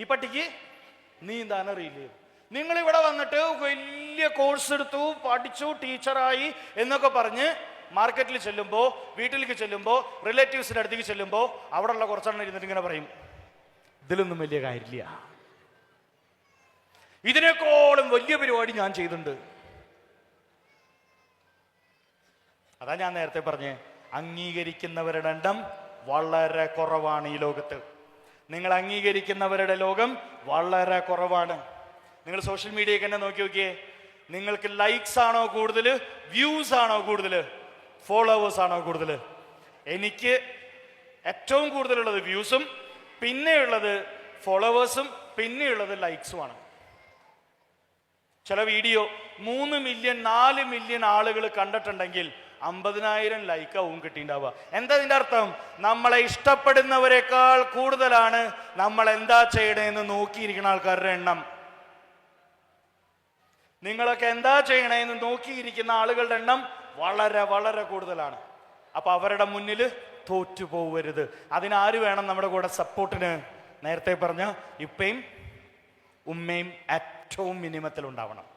ഈ പട്ടിക്ക് നീന്താൻ അറിയില്ലേ നിങ്ങൾ ഇവിടെ വന്നിട്ട് വലിയ കോഴ്സ് എടുത്തു പഠിച്ചു ടീച്ചറായി എന്നൊക്കെ പറഞ്ഞ് മാർക്കറ്റിൽ ചെല്ലുമ്പോൾ വീട്ടിലേക്ക് ചെല്ലുമ്പോൾ റിലേറ്റീവ്സിന്റെ അടുത്തേക്ക് ചെല്ലുമ്പോൾ അവിടെയുള്ള കുറച്ചെണ്ണം ഇരുന്നിട്ട് ഇങ്ങനെ പറയും ഇതിലൊന്നും വലിയ കാര്യമില്ല. ഇതിനേക്കാളും വലിയ പരിപാടി ഞാൻ ചെയ്തിട്ടുണ്ട്. അതാ ഞാൻ നേരത്തെ പറഞ്ഞേ അംഗീകരിക്കുന്നവരുടെ എണ്ണം വളരെ കുറവാണ് ഈ ലോകത്ത്. നിങ്ങൾ അംഗീകരിക്കുന്നവരുടെ ലോകം വളരെ കുറവാണ്. നിങ്ങൾ സോഷ്യൽ മീഡിയ തന്നെ നോക്കി നോക്കിയേ. നിങ്ങൾക്ക് ലൈക്സ് ആണോ കൂടുതൽ വ്യൂസ് ആണോ കൂടുതൽ ഫോളോവേഴ്സ് ആണോ കൂടുതൽ? എനിക്ക് ഏറ്റവും കൂടുതലുള്ളത് വ്യൂസും പിന്നെയുള്ളത് ഫോളോവേഴ്സും പിന്നെയുള്ളത് ലൈക്സുമാണ് ചില വീഡിയോ മൂന്ന് മില്യൺ നാല് മില്യൺ ആളുകൾ കണ്ടിട്ടുണ്ടെങ്കിൽ അമ്പതിനായിരം ലൈക്കാവും കിട്ടിയിട്ടുണ്ടാവുക. എന്താ ഇതിന്റെ അർത്ഥം? നമ്മളെ ഇഷ്ടപ്പെടുന്നവരെക്കാൾ കൂടുതലാണ് നമ്മൾ എന്താ ചെയ്യണേന്ന് നോക്കിയിരിക്കുന്ന ആൾക്കാരുടെ എണ്ണം. നിങ്ങളൊക്കെ എന്താ ചെയ്യണേന്ന് നോക്കിയിരിക്കുന്ന ആളുകളുടെ എണ്ണം വളരെ വളരെ കൂടുതലാണ്. അപ്പൊ അവരുടെ മുന്നിൽ തോറ്റു പോവരുത്. അതിനാര് വേണം നമ്മുടെ കൂടെ സപ്പോർട്ടിന്? നേരത്തെ പറഞ്ഞ ഇപ്പയും ഉമ്മയും ഏറ്റവും മിനിമത്തിൽ ഉണ്ടാവണം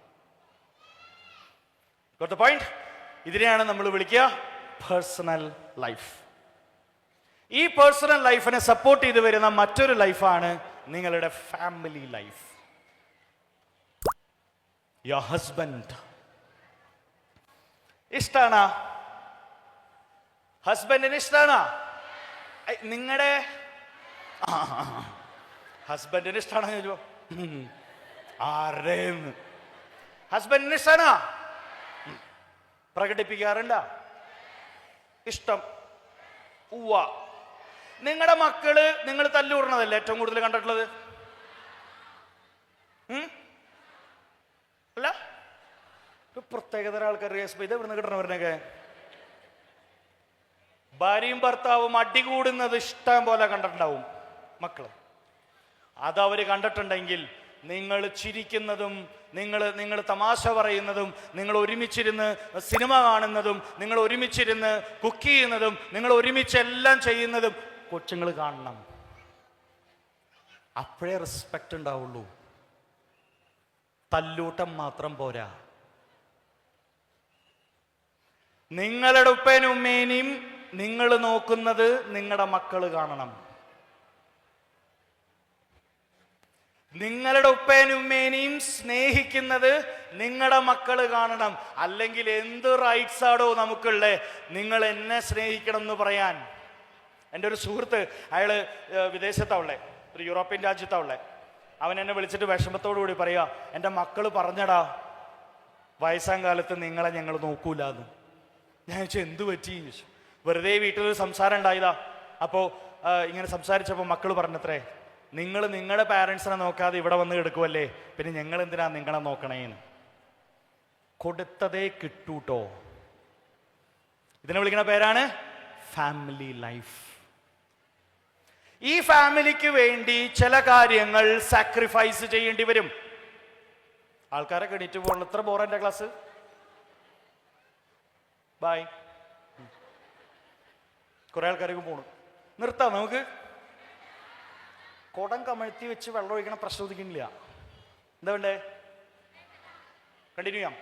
പോയിന്റ് ഇതിനെയാണ് നമ്മൾ വിളിക്കുക പേഴ്സണൽ ലൈഫ് ഈ പേഴ്സണൽ ലൈഫിനെ സപ്പോർട്ട് ചെയ്ത് വരുന്ന മറ്റൊരു ലൈഫാണ് നിങ്ങളുടെ ഫാമിലി ലൈഫ് യോ ഹസ്ബൻഡ് ഇഷ്ടാണ? ഹസ്ബൻഡിന് ഇഷ്ടാണ? നിങ്ങളുടെ ഹസ്ബൻഡിന് ഇഷ്ടാണോ ചോദിച്ചോ ആരേന്ന്? ഹസ്ബൻഡിന് ഇഷ്ടാണ? പ്രകടിപ്പിക്കാറുണ്ട ഇഷ്ടം. ഉവ്വ. നിങ്ങളുടെ മക്കൾ നിങ്ങൾ തല്ലുകൂടണതല്ലേ ഏറ്റവും കൂടുതൽ കണ്ടിട്ടുള്ളത്? അല്ല? ഒരു ആൾക്കാർ ഇത് ഇവിടുന്ന് കിട്ടണവരനൊക്കെ ഭാര്യയും ഭർത്താവും അടി കൂടുന്നത് ഇഷ്ടം പോലെ കണ്ടിട്ടുണ്ടാവും മക്കൾ. അത് അവർ കണ്ടിട്ടുണ്ടെങ്കിൽ നിങ്ങൾ ചിരിക്കുന്നതും നിങ്ങൾ നിങ്ങൾ തമാശ പറയുന്നതും നിങ്ങൾ ഒരുമിച്ചിരുന്ന് സിനിമ കാണുന്നതും നിങ്ങൾ ഒരുമിച്ചിരുന്ന് കുക്ക് ചെയ്യുന്നതും നിങ്ങൾ ഒരുമിച്ച് എല്ലാം ചെയ്യുന്നതും കൊച്ചുങ്ങൾ കാണണം. അപ്പോഴേ റെസ്പെക്റ്റ് ഉണ്ടാവുള്ളൂ. തല്ലൂട്ടം മാത്രം പോരാ. നിങ്ങളുടെ ഉപ്പേനും ഉമ്മേനെയും നിങ്ങൾ നോക്കുന്നത് നിങ്ങളുടെ മക്കൾ കാണണം. നിങ്ങളുടെ ഉപ്പേനും ഉമ്മേനെയും സ്നേഹിക്കുന്നത് നിങ്ങളുടെ മക്കൾ കാണണം. അല്ലെങ്കിൽ എന്ത് റൈറ്റ്സ് ആടോ നമുക്കുള്ളേ? നിങ്ങൾ എന്നെ സ്നേഹിക്കണം എന്ന് പറയാൻ. എന്റെ ഒരു സുഹൃത്ത് ഏഹ്, വിദേശത്താവുള്ളേ ഒരു യൂറോപ്യൻ രാജ്യത്താവുള്ളേ അവൻ എന്നെ വിളിച്ചിട്ട് വിഷമത്തോടു കൂടി പറയാ എന്റെ മക്കൾ പറഞ്ഞടാ വയസ്സാം കാലത്ത് നിങ്ങളെ ഞങ്ങൾ നോക്കൂല എന്ന്. ഞാൻ ചോദിച്ചു എന്ത് പറ്റി? ചോദിച്ചു. വെറുതെ വീട്ടിലൊരു സംസാരം ഉണ്ടായതാ. അപ്പോൾ ഇങ്ങനെ സംസാരിച്ചപ്പോൾ മക്കൾ പറഞ്ഞത്രേ നിങ്ങൾ നിങ്ങളുടെ പാരൻസിനെ നോക്കാതെ ഇവിടെ വന്ന് കിടക്കുമല്ലേ പിന്നെ ഞങ്ങൾ എന്തിനാ നിങ്ങളെ നോക്കണേന്ന്? കൊടുത്തതേ കിട്ടൂട്ടോ. ഇതിനെ വിളിക്കുന്ന പേരാണ് ഫാമിലി ലൈഫ് ഈ ഫാമിലിക്ക് വേണ്ടി ചില കാര്യങ്ങൾ സാക്രിഫൈസ് ചെയ്യേണ്ടി വരും. ആൾക്കാരെ എണീറ്റ് പോകണം എത്ര ബോറ എന്റെ ക്ലാസ് ബായ് കുറെ ആൾക്കാരൊക്കെ പോണു. നിർത്താം നമുക്ക്. കുടം കമഴ്ത്തി വെച്ച് വെള്ളം ഒഴിക്കണം പ്രശ്നം ഒതുക്കുന്നില്ല എന്താ വേണ്ടേ? കണ്ടിന്യൂ ചെയ്യാം.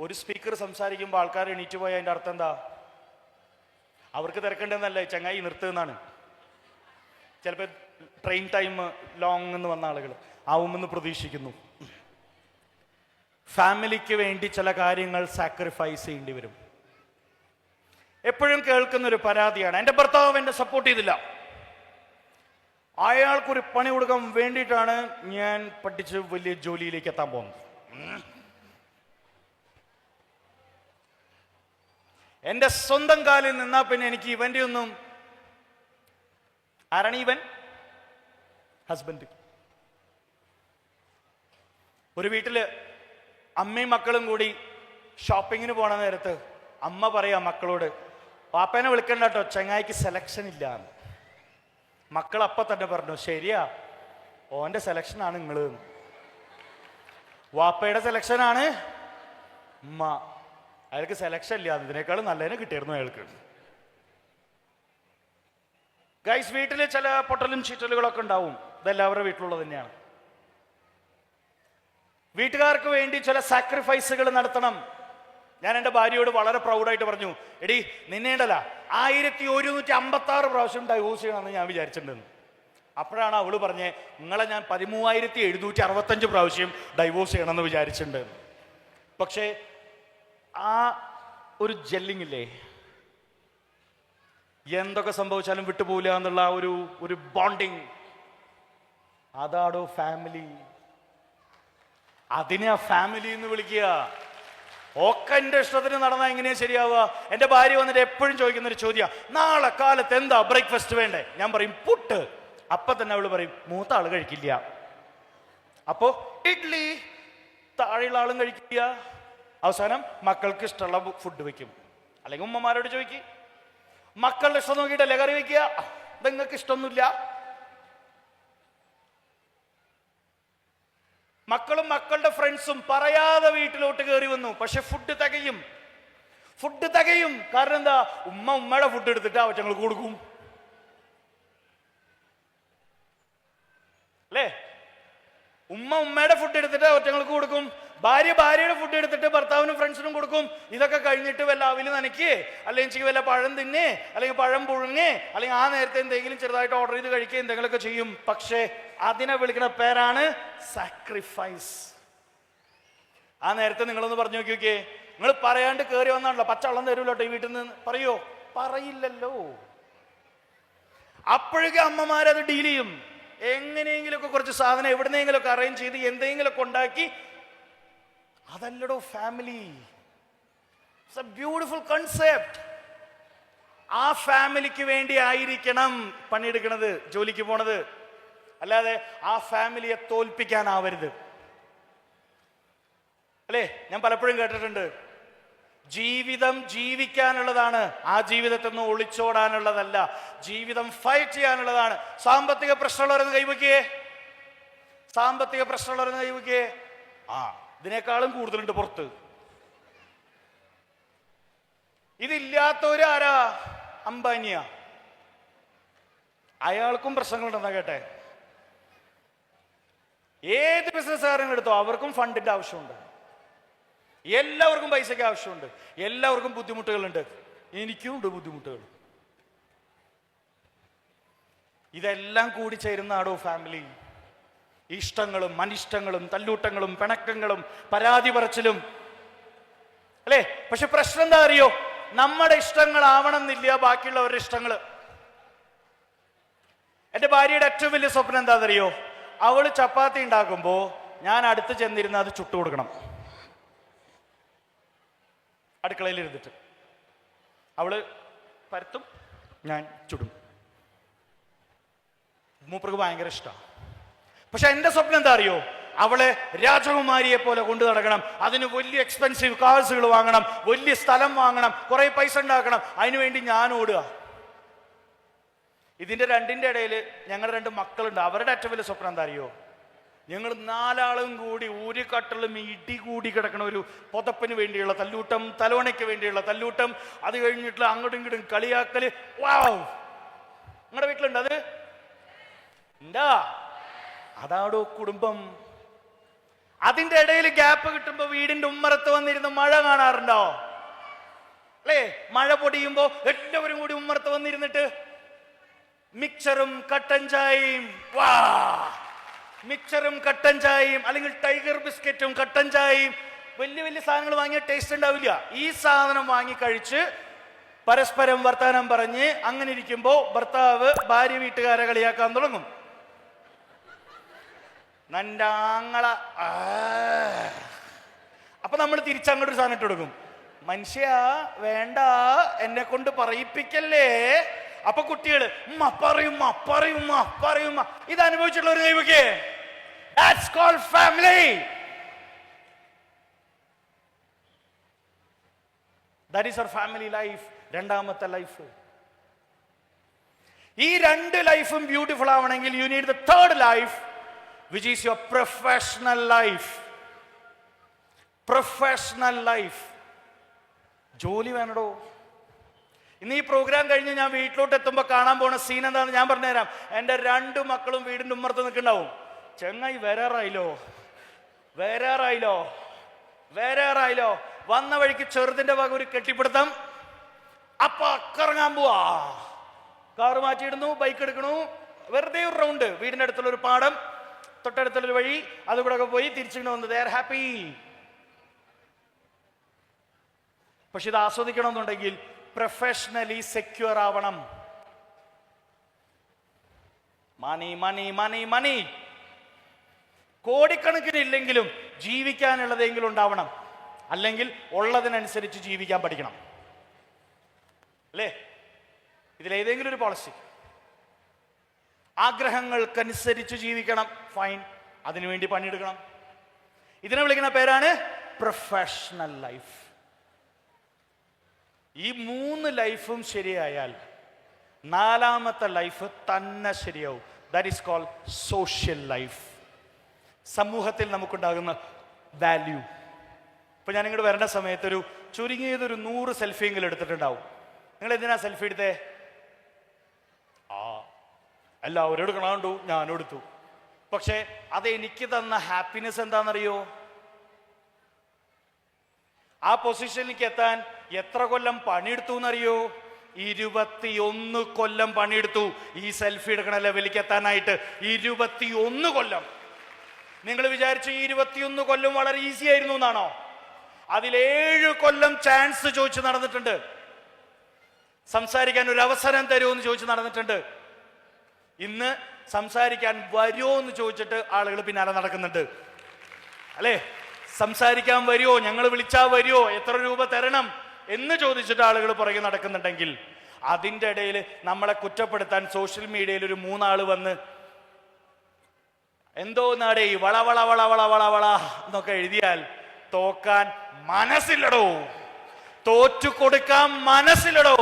ഒരു സ്പീക്കർ സംസാരിക്കുമ്പോൾ ആൾക്കാർ എണീറ്റ് പോയാൽ അതിന്റെ അർത്ഥം എന്താ? അവർക്ക് തിരക്കേണ്ടതെന്നല്ല ചങ്ങായി നിർത്തുന്നതാണ് ചിലപ്പോൾ ട്രെയിൻ ടൈം ലോങ് എന്ന് വന്ന ആളുകൾ ആവുമെന്ന് പ്രതീക്ഷിക്കുന്നു. ഫാമിലിക്ക് വേണ്ടി ചില കാര്യങ്ങൾ സാക്രിഫൈസ് ചെയ്യേണ്ടി വരും. എപ്പോഴും കേൾക്കുന്ന ഒരു പരാതിയാണ്. എന്റെ ഭർത്താവ് എന്നെ സപ്പോർട്ട് ചെയ്തില്ല. അയാൾക്കൊരു പണി കൊടുക്കാൻ വേണ്ടിയിട്ടാണ് ഞാൻ പഠിച്ച് വലിയ ജോലിയിലേക്ക് എത്താൻ പോകുന്നത്. എന്റെ സ്വന്തം കാലിൽ നിന്നാ പിന്നെ എനിക്ക് ഇവന്റെ ഒന്നും ആരാണ് ഇവൻ? ഹസ്ബൻഡ് ഒരു വീട്ടിൽ അമ്മയും മക്കളും കൂടി ഷോപ്പിങ്ങിന് പോണ നേരത്ത് അമ്മ പറയാ മക്കളോട് പാപ്പേനെ വിളിക്കണ്ട കേട്ടോ ചങ്ങായിക്ക് സെലക്ഷൻ ഇല്ല എന്ന്. മക്കൾ അപ്പം തന്നെ പറഞ്ഞു ശരിയാ ഓന്റെ സെലക്ഷനാണ് എന്ന്. വാപ്പയുടെ സെലക്ഷൻ ആണ് ഉമ്മ. അയാൾക്ക് സെലക്ഷൻ ഇല്ല. അതിനേക്കാൾ നല്ലതിനെ കിട്ടിയിരുന്നു അയാൾക്ക്. ഗൈസ് വീട്ടിൽ ചില പൊട്ടലും ചീറ്റലുകളൊക്കെ ഉണ്ടാവും. ഇതെല്ലാവരുടെ വീട്ടിലുള്ളത് തന്നെയാണ്. വീട്ടുകാർക്ക് വേണ്ടി ചില സാക്രിഫൈസുകൾ നടത്തണം. ഞാൻ എന്റെ ഭാര്യയോട് വളരെ പ്രൗഡായിട്ട് പറഞ്ഞു എടി നിന്നേണ്ടല്ല ആയിരത്തി ഒരുന്നൂറ്റി അമ്പത്തി ആറ് പ്രാവശ്യം ഡൈവോഴ്സ് ചെയ്യണമെന്ന് ഞാൻ വിചാരിച്ചിട്ടുണ്ടെന്ന്. അപ്പോഴാണ് അവൾ പറഞ്ഞേ നിങ്ങളെ ഞാൻ പതിമൂവായിരത്തി എഴുന്നൂറ്റി അറുപത്തഞ്ച് പ്രാവശ്യം ഡൈവോഴ്സ് ചെയ്യണമെന്ന് വിചാരിച്ചിട്ടുണ്ട് പക്ഷേ ആ ഒരു ജെല്ലിങ്ങില്ലേ എന്തൊക്കെ സംഭവിച്ചാലും വിട്ടുപോകില്ല എന്നുള്ള ഒരു ഒരു ബോണ്ടിങ് അതാടോ ഫാമിലി അതിനെ ആ ഫാമിലി എന്ന് വിളിക്കുക. ഒക്കെ എന്റെ ഇഷ്ടത്തിന് നടന്നാൽ എങ്ങനെയാ ശരിയാവുക? എന്റെ ഭാര്യ വന്നിട്ട് എപ്പോഴും ചോദിക്കുന്ന ഒരു ചോദ്യം നാളെ കാലത്ത് എന്താ ബ്രേക്ക്ഫാസ്റ്റ് വേണ്ടേ? ഞാൻ പറയും പുട്ട്. അപ്പൊ തന്നെ അവൾ പറയും മൂത്ത ആൾ കഴിക്കില്ല. അപ്പോ ഇഡ്ലി. താഴെയുള്ള ആളും കഴിക്കില്ല. അവസാനം മക്കൾക്ക് ഇഷ്ടമുള്ള ഫുഡ് വെക്കും. അല്ലെങ്കിൽ ഉമ്മമാരോട് ചോദിക്കും. മക്കളുടെ ഇഷ്ടം നോക്കിയിട്ടല്ലേ കറി വെക്കുക? ഇത് നിങ്ങൾക്ക് ഇഷ്ടമൊന്നുമില്ല. മക്കളും മക്കളുടെ ഫ്രണ്ട്സും പറയാതെ വീട്ടിലോട്ട് കയറി വന്നു. പക്ഷെ ഫുഡ് തികയും. ഫുഡ് തികയും. കാരണം എന്താ? ഉമ്മ ഉമ്മയുടെ ഫുഡ് എടുത്തിട്ട് അവറ്റങ്ങൾക്ക് കൊടുക്കും. അല്ലേ? ഉമ്മ ഉമ്മയുടെ ഫുഡ് എടുത്തിട്ട് ഒറ്റങ്ങൾക്ക് കൊടുക്കും. ഭാര്യ ഭാര്യയുടെ ഫുഡ് എടുത്തിട്ട് ഭർത്താവിനും ഫ്രണ്ട്സിനും കൊടുക്കും. ഇതൊക്കെ കഴിഞ്ഞിട്ട് വല്ല അവിൽ നനയ്ക്കേ അല്ലെങ്കിൽ എനിക്ക് വല്ല പഴം തിന്നേ അല്ലെങ്കിൽ പഴം പുഴുങ്ങേ അല്ലെങ്കിൽ ആ നേരത്തെ എന്തെങ്കിലും ചെറുതായിട്ട് ഓർഡർ ചെയ്ത് കഴിക്കുക എന്തെങ്കിലുമൊക്കെ ചെയ്യും. പക്ഷേ അതിനെ വിളിക്കുന്ന പേരാണ് സാക്രിഫൈസ് ആ നേരത്തെ നിങ്ങളൊന്ന് പറഞ്ഞു നോക്കിയോക്കേ നോക്കിയേ. നിങ്ങൾ പറയാണ്ട് കയറി വന്നാണല്ലോ. പച്ചവെള്ളം തരൂലോട്ടോ ഈ വീട്ടിൽ നിന്ന്. പറയോ? പറയില്ലല്ലോ. അപ്പോഴേക്കും അമ്മമാരത് ഡീൽ ചെയ്യും. എങ്ങനെയെങ്കിലുമൊക്കെ കുറച്ച് സാധനം എവിടുന്നെങ്കിലുമൊക്കെ അറേഞ്ച് ചെയ്ത് എന്തെങ്കിലുമൊക്കെ ഉണ്ടാക്കി അതല്ലടോ family it's a beautiful concept ആ ഫാമിലിക്ക് വേണ്ടി ആയിരിക്കണം പണിയെടുക്കണത് ജോലിക്ക് പോണത്. അല്ലാതെ ആ ഫാമിലിയെ തോൽപ്പിക്കാനാവരുത്. അല്ലേ? ഞാൻ പലപ്പോഴും കേട്ടിട്ടുണ്ട്. ജീവിതം ജീവിക്കാനുള്ളതാണ്. ആ ജീവിതത്തിൽ നിന്ന് ഒളിച്ചോടാനുള്ളതല്ല. ജീവിതം ഫൈറ്റ് ചെയ്യാനുള്ളതാണ്. സാമ്പത്തിക പ്രശ്നമുള്ളവരെന്ന് കൈവയ്ക്കേ. സാമ്പത്തിക പ്രശ്നമുള്ളവരെന്ന് കൈവയ്ക്കേ. ആ ഇതിനേക്കാളും കൂടുതലുണ്ട് പുറത്ത്. ഇതില്ലാത്തവരാരാ? അംബാനിയ. അയാൾക്കും പ്രശ്നങ്ങളുണ്ടെന്നാ കേട്ടെ. ഏത് ബിസിനസ്സുകാരൻ എടുത്തോ അവർക്കും ഫണ്ടിന്റെ ആവശ്യമുണ്ട്. എല്ലാവർക്കും പൈസയ്ക്ക് ആവശ്യമുണ്ട്. എല്ലാവർക്കും ബുദ്ധിമുട്ടുകളുണ്ട്. എനിക്കും ഉണ്ട് ബുദ്ധിമുട്ടുകൾ. ഇതെല്ലാം കൂടി ചേരുന്നാടോ ഫാമിലി ഇഷ്ടങ്ങളും അനിഷ്ടങ്ങളും തല്ലൂട്ടങ്ങളും പിണക്കങ്ങളും പരാതി പറച്ചിലും. അല്ലേ? പക്ഷെ പ്രശ്നം എന്താ അറിയോ? നമ്മുടെ ഇഷ്ടങ്ങളാവണം എന്നില്ല ബാക്കിയുള്ളവരുടെ ഇഷ്ടങ്ങൾ. എന്റെ ഭാര്യയുടെ ഏറ്റവും വലിയ സ്വപ്നം എന്താണെന്നറിയോ? അവൾ ചപ്പാത്തി ഉണ്ടാക്കുമ്പോൾ ഞാൻ അടുത്ത് ചെന്നിരുന്ന് അത് ചുട്ടു കൊടുക്കണം. അടുക്കളയിൽ ഇരുന്നിട്ട്. അവൾ പരത്തും ഞാൻ ചുടും. മൂപ്പർക്ക് ഭയങ്കര ഇഷ്ടമാണ് പക്ഷെ എന്റെ സ്വപ്നം എന്താ അറിയോ? അവളെ രാജകുമാരിയെ പോലെ കൊണ്ടു നടക്കണം. അതിന് വലിയ എക്സ്പെൻസീവ് കാഴ്സുകൾ വാങ്ങണം. വലിയ സ്ഥലം വാങ്ങണം. കുറെ പൈസ ഉണ്ടാക്കണം. അതിനുവേണ്ടി ഞാൻ ഓടുക. ഇതിന്റെ രണ്ടിന്റെ ഇടയിൽ ഞങ്ങളുടെ രണ്ട് മക്കളുണ്ട്. അവരുടെ ഏറ്റവും വലിയ സ്വപ്നം എന്താ അറിയോ? ഞങ്ങൾ നാലാളും കൂടി ഒരു കട്ടളും ഇടി കൂടി കിടക്കണ ഒരു പുതപ്പിന് വേണ്ടിയുള്ള തല്ലൂട്ടം തലോണയ്ക്ക് വേണ്ടിയുള്ള തല്ലൂട്ടം. അത് കഴിഞ്ഞിട്ടുള്ള അങ്ങോട്ടും ഇങ്ങോട്ടും കളിയാക്കൽ. വാവ് നിങ്ങളുടെ വീട്ടിലുണ്ട് അത്? എന്താ അതാടോ കുടുംബം? അതിന്റെ ഇടയിൽ ഗ്യാപ്പ് കിട്ടുമ്പോ വീടിന്റെ ഉമ്മറത്ത് വന്നിരുന്ന് മഴ കാണാറുണ്ടോ? അല്ലേ? മഴ പൊടിയുമ്പോ എല്ലാവരും കൂടി ഉമ്മറത്ത് വന്നിരുന്നിട്ട് മിക്സറും കട്ടൻ ചായയും വാ! മിക്സറും കട്ടൻ ചായയും അല്ലെങ്കിൽ ടൈഗർ ബിസ്ക്കറ്റും കട്ടൻ ചായയും വലിയ വലിയ സാധനങ്ങൾ വാങ്ങിയ ടേസ്റ്റ് ഉണ്ടാവില്ല. ഈ സാധനം വാങ്ങി കഴിച്ച് പരസ്പരം വർത്തമാനം പറഞ്ഞ് അങ്ങനെ ഇരിക്കുമ്പോ ഭർത്താവ് ഭാര്യ വീട്ടുകാരെ കളിയാക്കാൻ തുടങ്ങും. നണ്ടാങ്ങള ആ. അപ്പൊ നമ്മൾ തിരിച്ചങ്ങോട്ടൊരു സാധനം ഇട്ട് കൊടുക്കും. മനുഷ്യ വേണ്ട എന്നെ കൊണ്ട് പറയിപ്പിക്കല്ലേ? അപ്പൊ കുട്ടികൾ ഉമ്മ പറയും പറയും പറയും ഇത് അനുഭവിച്ചിട്ടുള്ള ഒരു ദൈവക്ക്. That's family. That is family life രണ്ടാമത്തെ ലൈഫ് ഈ രണ്ട് ലൈഫും ബ്യൂട്ടിഫുൾ ആവണമെങ്കിൽ you need the third life which is your professional life. Professional life ജോലി വേണടോ? ഇന്ന് ഈ പ്രോഗ്രാം കഴിഞ്ഞ് ഞാൻ വീട്ടിലോട്ട് എത്തുമ്പോൾ കാണാൻ പോണ സീൻ എന്താണെന്ന് ഞാൻ പറഞ്ഞുതരാം. എന്റെ രണ്ട് മക്കളും വീടിന്റെ ഉമ്മർത്ത് നിൽക്കുന്നുണ്ടാവും. ചെങ്ങായി വരാറായില്ലോ? വരാറായില്ലോ? വരാറായില്ലോ? വന്ന വഴിക്ക് ചെറുതിന്റെ വക ഒരു കെട്ടിപ്പിടുത്തം. അപ്പ അക്കറങ്ങാൻ പോവാ. കാറ് മാറ്റിയിടുന്നു ബൈക്ക് എടുക്കണു. വെറുതെ ഒരു റൗണ്ട് വീടിന്റെ അടുത്തുള്ള ഒരു പാടം. തൊട്ടടുത്തുള്ള ഒരു വഴി അതുകൂടെ ഒക്കെ പോയി തിരിച്ചിങ്ങനെ വന്നു. ദേ ഹാപ്പി പക്ഷെ ഇത് ആസ്വദിക്കണമെന്നുണ്ടെങ്കിൽ പ്രൊഫഷണലി സെക്യൂർ ആവണം. മണി മണി മണി മണി കോടിക്കണക്കിന് ഇല്ലെങ്കിലും ജീവിക്കാനുള്ളതെങ്കിലും ഉണ്ടാവണം. അല്ലെങ്കിൽ ഉള്ളതിനനുസരിച്ച് ജീവിക്കാൻ പഠിക്കണം. അല്ലേ? ഇതിലേതെങ്കിലും ഒരു പോളിസി ആഗ്രഹങ്ങൾക്കനുസരിച്ച് ജീവിക്കണം. ഫൈൻ അതിനുവേണ്ടി പണിയെടുക്കണം. ഇതിനെ വിളിക്കുന്ന പേരാണ് പ്രൊഫഷണൽ ലൈഫ് ഈ മൂന്ന് ലൈഫും ശരിയായാൽ നാലാമത്തെ ലൈഫ് തന്നെ ശരിയാവും. That is call social life സമൂഹത്തിൽ നമുക്കുണ്ടാകുന്ന വാല്യൂ ഇപ്പൊ ഞാൻ ഇങ്ങോട്ട് വരേണ്ട സമയത്തൊരു ചുരുങ്ങിയതൊരു നൂറ് സെൽഫിയെങ്കിലും എടുത്തിട്ടുണ്ടാവും. നിങ്ങൾ എന്തിനാ സെൽഫി എടുത്തേ? എല്ലാവരും കണ്ടു ഞാനും എടുത്തു പക്ഷേ അത് എനിക്ക് തന്ന ഹാപ്പിനെസ് എന്താണെന്നറിയോ? ആ പൊസിഷനിലേക്ക് എത്താൻ എത്ര കൊല്ലം പണിയെടുത്തു എന്നറിയോ ഇരുപത്തിയൊന്ന് കൊല്ലം പണിയെടുത്തു. ഈ സെൽഫി എടുക്കണ ലെവലിലേക്ക് എത്താനായിട്ട് ഇരുപത്തിയൊന്ന് കൊല്ലം. നിങ്ങൾ വിചാരിച്ചു ഈ ഇരുപത്തിയൊന്ന് കൊല്ലം വളരെ ഈസി ആയിരുന്നു എന്നാണോ? അതിലേഴ് കൊല്ലം ചാൻസ് ചോദിച്ചു നടന്നിട്ടുണ്ട്. സംസാരിക്കാൻ ഒരു അവസരം തരുമോ എന്ന് ചോദിച്ച് നടന്നിട്ടുണ്ട്. ഇന്ന് സംസാരിക്കാൻ വരുമോ എന്ന് ചോദിച്ചിട്ട് ആളുകൾ പിന്നാലെ നടക്കുന്നുണ്ട്. അല്ലേ? സംസാരിക്കാൻ വരുമോ ഞങ്ങൾ വിളിച്ചാൽ വരുമോ എത്ര രൂപ തരണം? എന്ന് ചോദിച്ചിട്ട് ആളുകൾ പുറകെ നടക്കുന്നുണ്ടെങ്കിൽ അതിന്റെ ഇടയിൽ നമ്മളെ കുറ്റപ്പെടുത്താൻ സോഷ്യൽ മീഡിയയിൽ ഒരു മൂന്നാൾ വന്ന് എന്തോ നാടേ വള വള വള വള വള വള എന്നൊക്കെ എഴുതിയാൽ തോക്കാൻ മനസ്സില്ലടോ. തോറ്റു കൊടുക്കാൻ മനസ്സിലടോ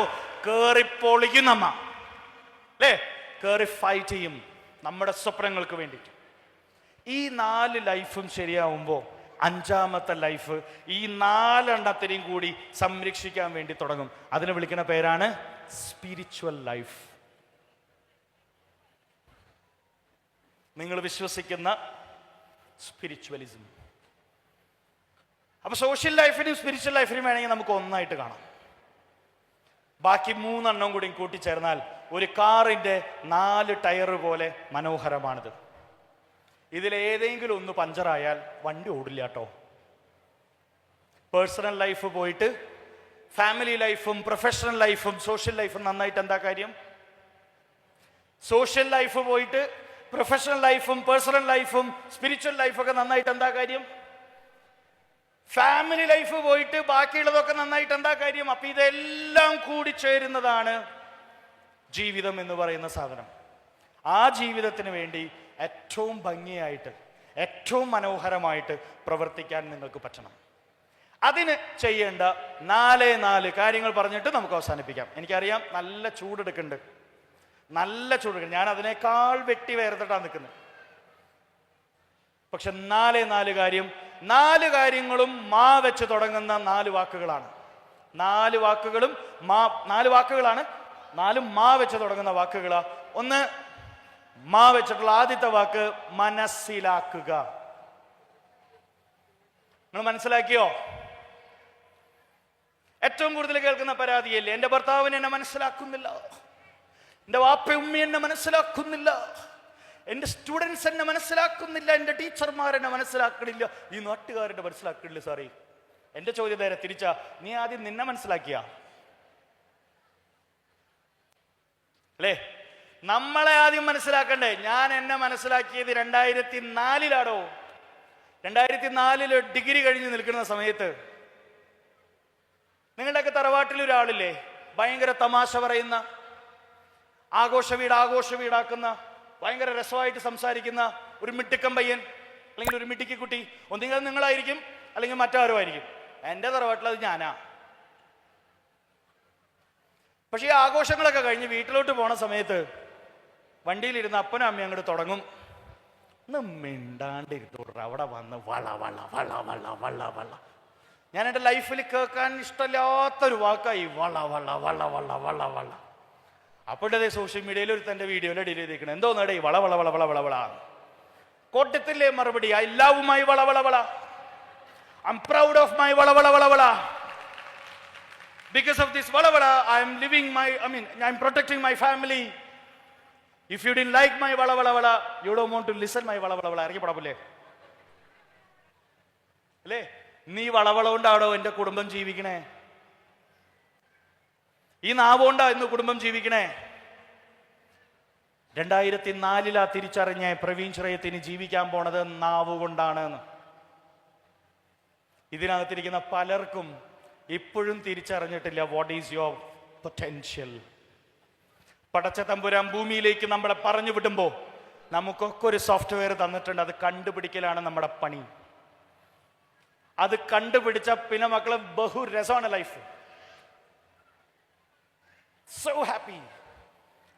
കേറിപ്പൊളിക്കുന്നമ്മ പൊളിക്കും നമ്മ. അല്ലേ? കേറി ഫൈറ്റ് ചെയ്യും നമ്മുടെ സ്വപ്നങ്ങൾക്ക് വേണ്ടിയിട്ട്. ഈ നാല് ലൈഫും ശരിയാവുമ്പോൾ അഞ്ചാമത്തെ ലൈഫ് ഈ നാലെണ്ണത്തിനെയും കൂടി സംരക്ഷിക്കാൻ വേണ്ടി തുടങ്ങും. അതിനെ വിളിക്കുന്ന പേരാണ് സ്പിരിച്വൽ ലൈഫ് നിങ്ങൾ വിശ്വസിക്കുന്ന സ്പിരിച്വലിസം അപ്പൊ സോഷ്യൽ ലൈഫിനും സ്പിരിച്വൽ ലൈഫിനും വേണമെങ്കിൽ നമുക്ക് ഒന്നായിട്ട് കാണാം. ബാക്കി മൂന്നെണ്ണം കൂടി കൂട്ടിച്ചേർന്നാൽ ഒരു കാറിന്റെ നാല് ടയർ പോലെ മനോഹരമാണിത്. ഇതിലേതെങ്കിലും ഒന്ന് പഞ്ചറായാൽ വണ്ടി ഓടില്ല കേട്ടോ. പേഴ്സണൽ ലൈഫ് പോയിട്ട് ഫാമിലി ലൈഫും പ്രൊഫഷണൽ ലൈഫും സോഷ്യൽ ലൈഫും നന്നായിട്ട് എന്താ കാര്യം? സോഷ്യൽ ലൈഫ് പോയിട്ട് പ്രൊഫഷണൽ ലൈഫും പേഴ്സണൽ ലൈഫും സ്പിരിച്വൽ ലൈഫൊക്കെ നന്നായിട്ട് എന്താ കാര്യം? ഫാമിലി ലൈഫ് പോയിട്ട് ബാക്കിയുള്ളതൊക്കെ നന്നായിട്ട് എന്താ കാര്യം? അപ്പൊ ഇതെല്ലാം കൂടി ചേരുന്നതാണ് ജീവിതം എന്ന് പറയുന്ന സാധനം. ആ ജീവിതത്തിന് വേണ്ടി ഏറ്റവും ഭംഗിയായിട്ട് ഏറ്റവും മനോഹരമായിട്ട് പ്രവർത്തിക്കാൻ നിങ്ങൾക്ക് പറ്റണം. അതിന് ചെയ്യേണ്ട നാലേ നാല് കാര്യങ്ങൾ പറഞ്ഞിട്ട് നമുക്ക് അവസാനിപ്പിക്കാം. എനിക്കറിയാം നല്ല ചൂടെടുക്കുന്നുണ്ട്. നല്ല ചൂടെടുക്കും ഞാൻ അതിനേക്കാൾ വെട്ടി വേർത്തിട്ടാണ് നിൽക്കുന്നത്. പക്ഷെ നാലേ നാല് കാര്യം നാല് കാര്യങ്ങളും മാ വെച്ച് തുടങ്ങുന്ന നാല് വാക്കുകളാണ്. നാല് വാക്കുകളും മാ നാല് വാക്കുകളാണ്. നാലും മാ വെച്ച് തുടങ്ങുന്ന വാക്കുകളാ. ഒന്ന് മാ വെച്ചിട്ടുള്ള ആദ്യത്തെ വാക്ക് മനസ്സിലാക്കുക. നിങ്ങൾ മനസ്സിലാക്കിയോ? ഏറ്റവും കൂടുതൽ കേൾക്കുന്ന പരാതിയല്ലേ? എന്റെ ഭർത്താവിനെ എന്നെ മനസ്സിലാക്കുന്നില്ല. എന്റെ വാപ്പ ഉമ്മ എന്നെ മനസ്സിലാക്കുന്നില്ല. എന്റെ സ്റ്റുഡൻസ് എന്നെ മനസ്സിലാക്കുന്നില്ല എന്റെ ടീച്ചർമാർ എന്നെ മനസ്സിലാക്കണില്ല. ഈ നാട്ടുകാരുടെ മനസ്സിലാക്കണില്ല സാറേ എന്റെ ചോദ്യം നേരെ തിരിച്ചാ നീ ആദ്യം നിന്നെ മനസ്സിലാക്കിയ? അല്ലേ? നമ്മളെ ആദ്യം മനസ്സിലാക്കണ്ടേ? ഞാൻ എന്നെ മനസ്സിലാക്കിയത് രണ്ടായിരത്തി നാലിലാടോ രണ്ടായിരത്തി നാലിൽ ഡിഗ്രി കഴിഞ്ഞ് നിൽക്കുന്ന സമയത്ത്. നിങ്ങളുടെയൊക്കെ തറവാട്ടിൽ ഒരാളില്ലേ? ഭയങ്കര തമാശ പറയുന്ന ആഘോഷ വീട് ആഘോഷ വീടാക്കുന്ന ഭയങ്കര രസമായിട്ട് സംസാരിക്കുന്ന ഒരു മിട്ടിക്കം പയ്യൻ അല്ലെങ്കിൽ ഒരു മിട്ടിക്ക് കുട്ടി. ഒന്നുകിൽ നിങ്ങളായിരിക്കും അല്ലെങ്കിൽ മറ്റാരോ ആയിരിക്കും എന്റെ തറവാട്ടിൽ അത് ഞാനാ. പക്ഷേ ഈ ആഘോഷങ്ങളൊക്കെ കഴിഞ്ഞ് വീട്ടിലോട്ട് പോണ സമയത്ത് വണ്ടിയിലിരുന്ന അപ്പനും അമ്മയും അങ്ങോട്ട് തുടങ്ങും. ഒന്ന് മിണ്ടാണ്ടിരുന്നു അവിടെ വന്ന് വള വള വള വള വള വള. ഞാൻ എന്റെ ലൈഫിൽ കേൾക്കാൻ ഇഷ്ടമില്ലാത്തൊരു വാക്കായി വള വള വള വള വള വള. അപ്പോഴേ സോഷ്യൽ മീഡിയയിൽ ഒരു തന്റെ വീഡിയോയിൽ ഇടയിൽ ചെയ്തിരിക്കണം എന്തോ നേടേ വള വള വള വള വള വള കോട്ടത്തിലെ മറുപടി ഐ ലവ് മൈ വള വള വള ഐ പ്രൗഡ് ഓഫ് മൈ വള വള വള വള because of this wala wala i am living my i mean i am protecting my family if you didn't like my wala wala wala you don't want to listen my wala wala wala ഇറങ്ങി പടപ്പില്ലേ അല്ലേ നീ വളവള കൊണ്ടാണോ എന്റെ കുടുംബം ജീവിക്കണേ ഈ നാവുകൊണ്ടാ ഇന്ന് കുടുംബം ജീവിക്കണേ? രണ്ടായിരത്തി നാലിലാ തിരിച്ചറിഞ്ഞ പ്രവീൺ ശ്രയത്തിന് ജീവിക്കാൻ പോണത് നാവ് കൊണ്ടാണ് എന്ന് ഇതിനകത്തിരിക്കുന്ന പലർക്കും ഇപ്പോഴും തിരിച്ചറിഞ്ഞിട്ടില്ല വാട്ട് ഈസ് യുവർ പൊട്ടൻഷ്യൽ പടച്ച തമ്പുരാൻ ഭൂമിയിലേക്ക് നമ്മളെ പറഞ്ഞു വിടുമ്പോൾ നമുക്കൊക്കെ ഒരു സോഫ്റ്റ്വെയർ തന്നിട്ടുണ്ട് അത് കണ്ടുപിടിക്കലാണ് നമ്മുടെ പണി. അത് കണ്ടുപിടിച്ച പിന്നെ മക്കളെ ബഹു രസമാണ് ലൈഫ് സോ ഹാപ്പി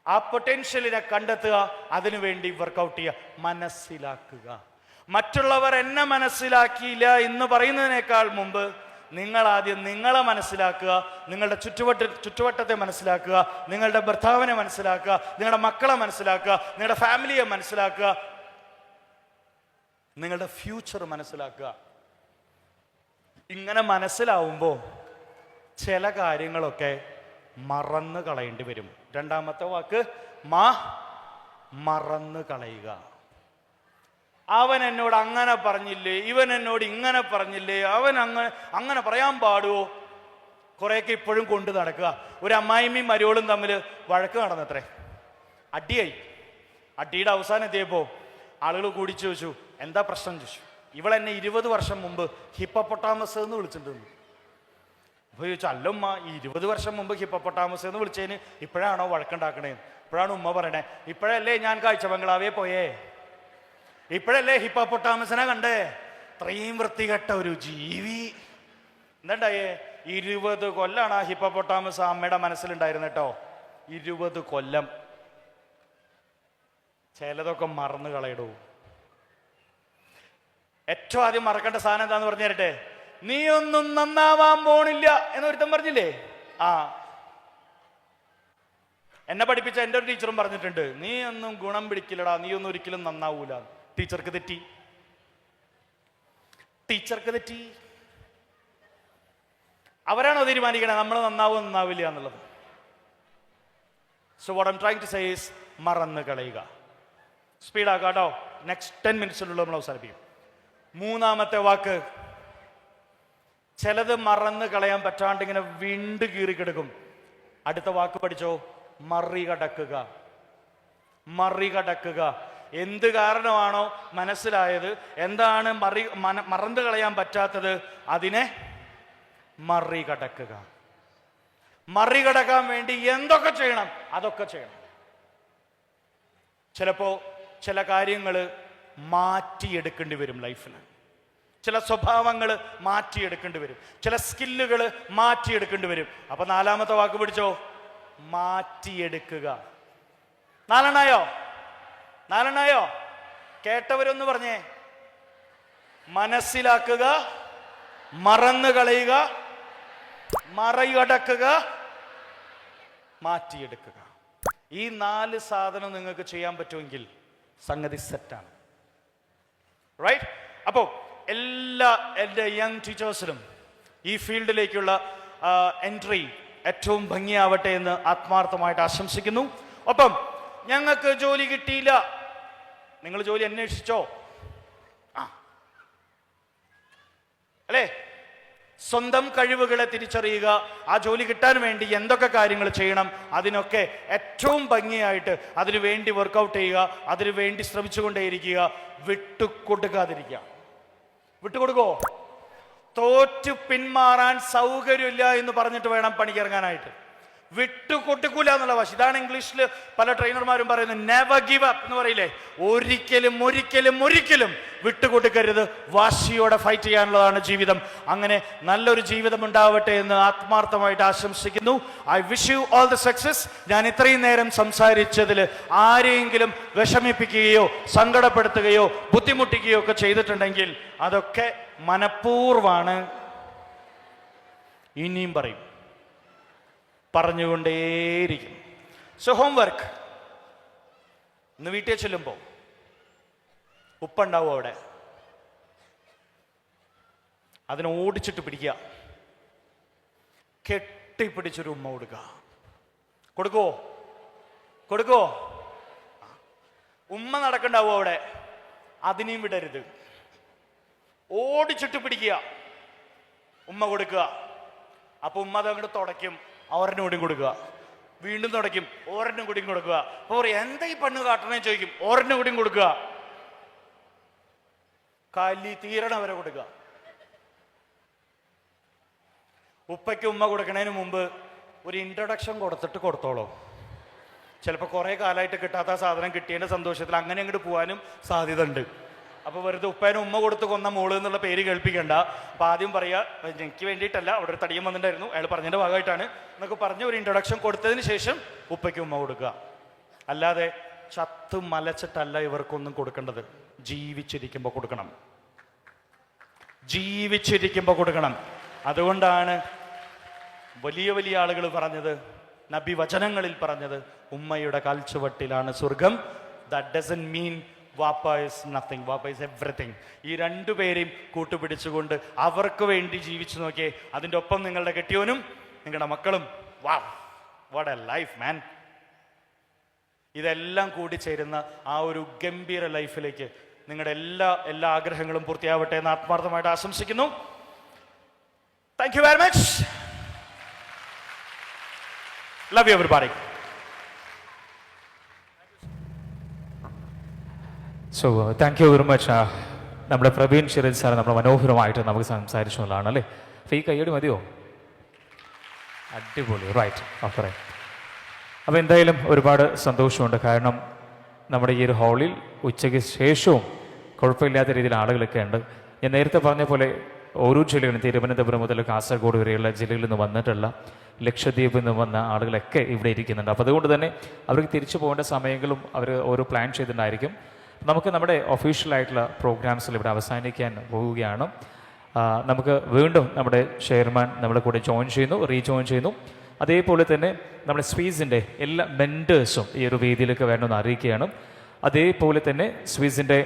ആ പൊട്ടൻഷ്യലിനെ കണ്ടെത്തുക അതിനുവേണ്ടി വർക്കൗട്ട് ചെയ്യുക മനസ്സിലാക്കുക. മറ്റുള്ളവർ എന്നെ മനസ്സിലാക്കിയില്ല എന്ന് പറയുന്നതിനേക്കാൾ മുമ്പ് നിങ്ങൾ ആദ്യം നിങ്ങളെ മനസ്സിലാക്കുക നിങ്ങളുടെ ചുറ്റുവട്ട ചുറ്റുവട്ടത്തെ മനസ്സിലാക്കുക നിങ്ങളുടെ ഭർത്താവിനെ മനസ്സിലാക്കുക നിങ്ങളുടെ മക്കളെ മനസ്സിലാക്കുക നിങ്ങളുടെ ഫാമിലിയെ മനസ്സിലാക്കുക. നിങ്ങളുടെ ഫ്യൂച്ചർ മനസ്സിലാക്കുക. ഇങ്ങനെ മനസ്സിലാവുമ്പോൾ ചില കാര്യങ്ങളൊക്കെ മറന്നു കളയേണ്ടി വരും. രണ്ടാമത്തെ വാക്ക് മാ മറന്നു കളയുക. അവൻ എന്നോട് അങ്ങനെ പറഞ്ഞില്ലേ? ഇവൻ എന്നോട് ഇങ്ങനെ പറഞ്ഞില്ലേ? അവൻ അങ്ങനെ അങ്ങനെ പറയാൻ പാടുവോ? കുറേയൊക്കെ ഇപ്പോഴും കൊണ്ടു നടക്കുക. ഒരു അമ്മായിമ്മയും മരുവളും തമ്മിൽ വഴക്ക് നടന്നത്രേ. അടിയായി. അടിയുടെ അവസാനം എത്തിയപ്പോൾ ആളുകൾ കൂടി ചോദിച്ചു എന്താ പ്രശ്നം? ചോദിച്ചു. ഇവളെന്നെ ഇരുപത് വർഷം മുമ്പ് ഹിപ്പപ്പൊട്ടാമസ് എന്ന് വിളിച്ചിട്ടുണ്ട് അപ്പൊ ചോദിച്ചു അല്ലമ്മ ഈ ഇരുപത് വർഷം മുമ്പ് ഹിപ്പപ്പൊട്ടാമസ് എന്ന് വിളിച്ചതിന് ഇപ്പോഴാണോ വഴക്കുണ്ടാക്കണേ? ഇപ്പോഴാണ് ഉമ്മ പറയണേ ഇപ്പോഴല്ലേ ഞാൻ കാഴ്ച ബംഗ്ലാവേ പോയേ? ഇപ്പോഴല്ലേ ഹിപ്പപ്പൊട്ടാമസിനെ കണ്ടേ? ഇത്രയും വൃത്തികെട്ട ഒരു ജീവി. എന്താണ്ടായേ? ഇരുപത് കൊല്ലാണ് ആ ഹിപ്പപ്പൊട്ടാമസ് അമ്മയുടെ മനസ്സിലുണ്ടായിരുന്നു കേട്ടോ ഇരുപത് കൊല്ലം. ചിലതൊക്കെ മറന്നു കളയിടൂ. ഏറ്റവും ആദ്യം മറക്കേണ്ട സാധനം എന്താന്ന് പറഞ്ഞു തരട്ടെ? നീ ഒന്നും നന്നാവാൻ പോണില്ല എന്നൊരുത്തൻ പറഞ്ഞില്ലേ? ആ. എന്നെ പഠിപ്പിച്ച എന്റെ ഒരു ടീച്ചറും പറഞ്ഞിട്ടുണ്ട് നീ ഒന്നും ഗുണം പിടിക്കില്ലടാ നീ ഒന്നും ഒരിക്കലും നന്നാവൂല. ടീച്ചർക്ക് തെറ്റി. ടീച്ചർക്ക് തെറ്റി. അവരാണോ തീരുമാനിക്കണേ നമ്മൾ നന്നാവും നന്നാവില്ല എന്നുള്ളത്? So what I'm trying to says മറന്ന് കളയുക. സ്പീഡാക്കാട്ടോ നെക്സ്റ്റ് ടെൻ മിനിറ്റ്സിലുള്ള നമ്മൾ അവസാനിപ്പിക്കും. മൂന്നാമത്തെ വാക്ക്. ചിലത് മറന്ന് കളയാൻ പറ്റാണ്ട് ഇങ്ങനെ വിണ്ട് കീറി കിടക്കും. അടുത്ത വാക്ക് പഠിച്ചോ? മറികടക്കുക മറികടക്കുക എന്ത് കാരണമാണോ മനസ്സിലായത്? എന്താണ് മറി മറന്നു കളയാൻ പറ്റാത്തത്? അതിനെ മറികടക്കുക മറികടക്കാൻ വേണ്ടി എന്തൊക്കെ ചെയ്യണം? അതൊക്കെ ചെയ്യണം. ചിലപ്പോ ചില കാര്യങ്ങൾ മാറ്റിയെടുക്കേണ്ടി വരും ലൈഫിൽ ചില സ്വഭാവങ്ങൾ മാറ്റിയെടുക്കേണ്ടി വരും. ചില സ്കില്ലുകൾ മാറ്റിയെടുക്കേണ്ടി വരും. അപ്പൊ നാലാമത്തെ വാക്ക് പിടിച്ചോ? മാറ്റിയെടുക്കുക. നാലെണ്ണായോ? നാലെണ്ണായോ? കേട്ടവരൊന്ന് പറഞ്ഞേ. മനസ്സിലാക്കുക മറന്നു കളയുക മറയടക്കുക മാറ്റിയെടുക്കുക. ഈ നാല് സാധനം നിങ്ങൾക്ക് ചെയ്യാൻ പറ്റുമെങ്കിൽ സംഗതി സെറ്റാണ് റൈറ്റ് അപ്പോൾ എല്ലാ എന്റെ യങ് ടീച്ചേഴ്സിനും ഈ ഫീൽഡിലേക്കുള്ള എൻട്രി ഏറ്റവും ഭംഗിയാവട്ടെ എന്ന് ആത്മാർത്ഥമായിട്ട് ആശംസിക്കുന്നു. ഒപ്പം ഞങ്ങൾക്ക് ജോലി കിട്ടിയില്ല. നിങ്ങൾ ജോലി അന്വേഷിച്ചോ? ആ. അല്ലേ? സ്വന്തം കഴിവുകളെ തിരിച്ചറിയുക ആ ജോലി കിട്ടാൻ വേണ്ടി എന്തൊക്കെ കാര്യങ്ങൾ ചെയ്യണം അതിനൊക്കെ ഏറ്റവും ഭംഗിയായിട്ട് അതിനു വേണ്ടി വർക്കൗട്ട് ചെയ്യുക അതിനു വേണ്ടി ശ്രമിച്ചുകൊണ്ടേയിരിക്കുക വിട്ടുകൊടുക്കാതിരിക്കുക. വിട്ടുകൊടുക്കോ? തോറ്റു പിന്മാറാൻ സൗകര്യമില്ല എന്ന് പറഞ്ഞിട്ട് വേണം പണിക്കിറങ്ങാനായിട്ട് വിട്ടുകൊടുക്കൂല എന്നുള്ള വാശി. ഇതാണ് ഇംഗ്ലീഷിൽ പല ട്രെയിനർമാരും പറയുന്നത് നെവർ ഗിവ് അപ്പ് എന്ന് പറയില്ലേ? ഒരിക്കലും ഒരിക്കലും ഒരിക്കലും വിട്ടുകൊടുക്കരുത്. വാശിയോടെ ഫൈറ്റ് ചെയ്യാനുള്ളതാണ് ജീവിതം. അങ്ങനെ നല്ലൊരു ജീവിതം ഉണ്ടാവട്ടെ എന്ന് ആത്മാർത്ഥമായിട്ട് ആശംസിക്കുന്നു. I wish you all the success ഞാൻ ഇത്രയും നേരം സംസാരിച്ചതിൽ ആരെയെങ്കിലും വിഷമിപ്പിക്കുകയോ സങ്കടപ്പെടുത്തുകയോ ബുദ്ധിമുട്ടിക്കുകയോ ഒക്കെ ചെയ്തിട്ടുണ്ടെങ്കിൽ അതൊക്കെ മനഃപൂർവമാണ്. ഇനിയും പറയും. പറഞ്ഞുകൊണ്ടേയിരിക്കും. സോ ഹോം വർക്ക് ഇന്ന് വീട്ടിൽ ചെല്ലുമ്പോൾ ഉപ്പുണ്ടാവും അവിടെ. അതിനെ ഓടിച്ചിട്ട് പിടിക്കുക. കെട്ടിപ്പിടിച്ചൊരു ഉമ്മ കൊടുക്കുക. കൊടുക്കുവോ കൊടുക്കുവോ ഉമ്മ നടക്കണ്ടാവോ അവിടെ. അതിനെയും വിടരുത്. ഓടിച്ചിട്ട് പിടിക്കുക. ഉമ്മ കൊടുക്കുക. അപ്പൊ ഉമ്മ അത് അങ്ങോട്ട് തുടയ്ക്കും. അവരുടെ കൂടി കൊടുക്കുക. വീണ്ടും തുടയ്ക്കും. ഓരന്റെ കൂടി കൊടുക്കുക. അപ്പോൾ എന്താ ഈ പെണ്ണ് കാട്ടണേ ചോദിക്കും. ഓരന്റെ കൂടി കൊടുക്കുക. കലി തീരണ വരെ കൊടുക്കുക. ഉപ്പയ്ക്ക് ഉമ്മ കൊടുക്കണതിന് മുമ്പ് ഒരു ഇൻട്രൊഡക്ഷൻ കൊടുത്തിട്ട് കൊടുത്തോളൂ. ചിലപ്പോൾ കുറേ കാലമായിട്ട് കിട്ടാത്ത സാധനം കിട്ടിയതിന്റെ സന്തോഷത്തിൽ അങ്ങനെ അങ്ങോട്ട് പോകാനും സാധ്യത ഉണ്ട് അപ്പോൾ വെറുതെ ഉപ്പേനും ഉമ്മ കൊടുത്ത് കൊന്ന മോൾ എന്നുള്ള പേര് കേൾപ്പിക്കണ്ട. അപ്പോൾ ആദ്യം പറയുക എനിക്ക് വേണ്ടിയിട്ടല്ല അവിടെ ഒരു തടിയും വന്നിട്ടുണ്ടായിരുന്നു. അയാൾ പറഞ്ഞതിന്റെ ഭാഗമായിട്ടാണ്. എന്നൊക്കെ പറഞ്ഞ് ഒരു ഇൻട്രൊഡക്ഷൻ കൊടുത്തതിന് ശേഷം ഉപ്പയ്ക്ക് ഉമ്മ കൊടുക്കുക അല്ലാതെ ചത്ത് മലച്ചിട്ടല്ല ഇവർക്കൊന്നും കൊടുക്കേണ്ടത്. ജീവിച്ചിരിക്കുമ്പോൾ കൊടുക്കണം. ജീവിച്ചിരിക്കുമ്പോൾ കൊടുക്കണം. അതുകൊണ്ടാണ് വലിയ വലിയ ആളുകൾ പറഞ്ഞത് നബി വചനങ്ങളിൽ പറഞ്ഞത് ഉമ്മയുടെ കാൽച്ചുവട്ടിലാണ് സ്വർഗം. ദാറ്റ് ഡസൻ മീൻ വാപ്പ ഇസ് നത്തിങ് വാപ്പ ഇസ് എവറിത്തിങ് ഈ രണ്ടുപേരെയും കൂട്ടുപിടിച്ചുകൊണ്ട് അവർക്ക് വേണ്ടി ജീവിച്ചു നോക്കിയേ. അതിന്റെ ഒപ്പം നിങ്ങളുടെ കെട്ടിയവനും നിങ്ങളുടെ മക്കളും. വാ വാട്ട് എ ലൈഫ് മാൻ ഇതെല്ലാം കൂടി ചേരുന്ന ആ ഒരു ഗംഭീര ലൈഫിലേക്ക് നിങ്ങളുടെ എല്ലാ എല്ലാ ആഗ്രഹങ്ങളും പൂർത്തിയാവട്ടെ എന്ന് ആത്മാർത്ഥമായിട്ട് ആശംസിക്കുന്നു. Thank you very much love you everybody so thank you very much നമ്മുടെ പ്രവീൺ ഷിറിൽ സാർ നമ്മൾ മനോഹരമായിട്ട് നമുക്ക് സംസാരിച്ചു എന്നുള്ളതാണ് അല്ലേ? അപ്പോൾ ഈ കയ്യടി മതിയോ? അടിപൊളി റൈറ്റ് ഓക്കെ അപ്പോൾ എന്തായാലും ഒരുപാട് സന്തോഷമുണ്ട്. കാരണം നമ്മുടെ ഈ ഒരു ഹാളിൽ ഉച്ചയ്ക്ക് ശേഷവും കുഴപ്പമില്ലാത്ത രീതിയിൽ ആളുകളൊക്കെ ഉണ്ട്. ഞാൻ നേരത്തെ പറഞ്ഞ പോലെ ഓരോ ജില്ലകളും തിരുവനന്തപുരം മുതൽ കാസർഗോഡ് വരെയുള്ള ജില്ലകളിൽ നിന്ന് വന്നിട്ടുള്ള ലക്ഷദ്വീപിൽ നിന്ന് വന്ന ആളുകളൊക്കെ ഇവിടെ ഇരിക്കുന്നുണ്ട്. അപ്പോൾ അതുകൊണ്ട് തന്നെ അവർക്ക് തിരിച്ചു പോകേണ്ട സമയങ്ങളും അവർ ഓരോ പ്ലാൻ ചെയ്തിട്ടുണ്ടായിരിക്കും. നമുക്ക് നമ്മുടെ ഒഫീഷ്യലായിട്ടുള്ള പ്രോഗ്രാംസിൽ ഇവിടെ അവസാനിക്കാൻ പോവുകയാണ്. നമുക്ക് വീണ്ടും നമ്മുടെ ചെയർമാൻ നമ്മുടെ കൂടെ ജോയിൻ ചെയ്യുന്നു റീജോയിൻ ചെയ്യുന്നു. അതേപോലെ തന്നെ നമ്മുടെ സ്വീസിന്റെ എല്ലാ മെന്റേഴ്സും ഈ ഒരു വേദിയിലേക്ക് വേണമെന്ന് അറിയിക്കുകയാണ്. അതേപോലെ തന്നെ സ്വീസിന്റെ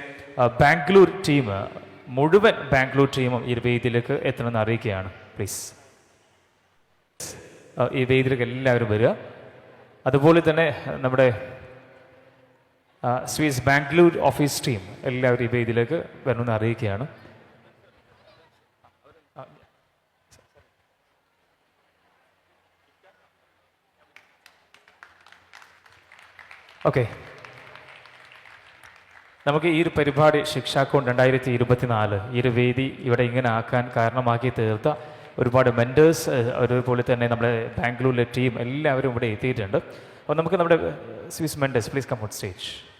ബാംഗ്ലൂർ ടീം മുഴുവൻ ബാംഗ്ലൂർ ടീമും ഈ വേദിയിലേക്ക് എത്തണമെന്ന് അറിയിക്കുകയാണ്. പ്ലീസ് ഈ വേദിയിലേക്ക് എല്ലാവരും വരിക. അതുപോലെ തന്നെ നമ്മുടെ സ്വീസ് ബാംഗ്ലൂർ ഓഫീസ് ടീം എല്ലാവരും ഈ വേദിയിലേക്ക് വരണമെന്ന് അറിയിക്കുകയാണ്. ഓക്കെ. നമുക്ക് ഈ ഒരു പരിപാടി ശിക്ഷാക്കോൺ രണ്ടായിരത്തി ഇരുപത്തിനാല് ഈ ഒരു വേദി ഇവിടെ ഇങ്ങനെ ആക്കാൻ കാരണമാക്കി തീർത്ത ഒരുപാട് മെന്റേഴ്സ് അതുപോലെ തന്നെ നമ്മുടെ ബാംഗ്ലൂരിലെ ടീം എല്ലാവരും ഇവിടെ എത്തിയിട്ടുണ്ട്. അപ്പോൾ നമുക്ക് നമ്മുടെ Swiss mentors please come out stage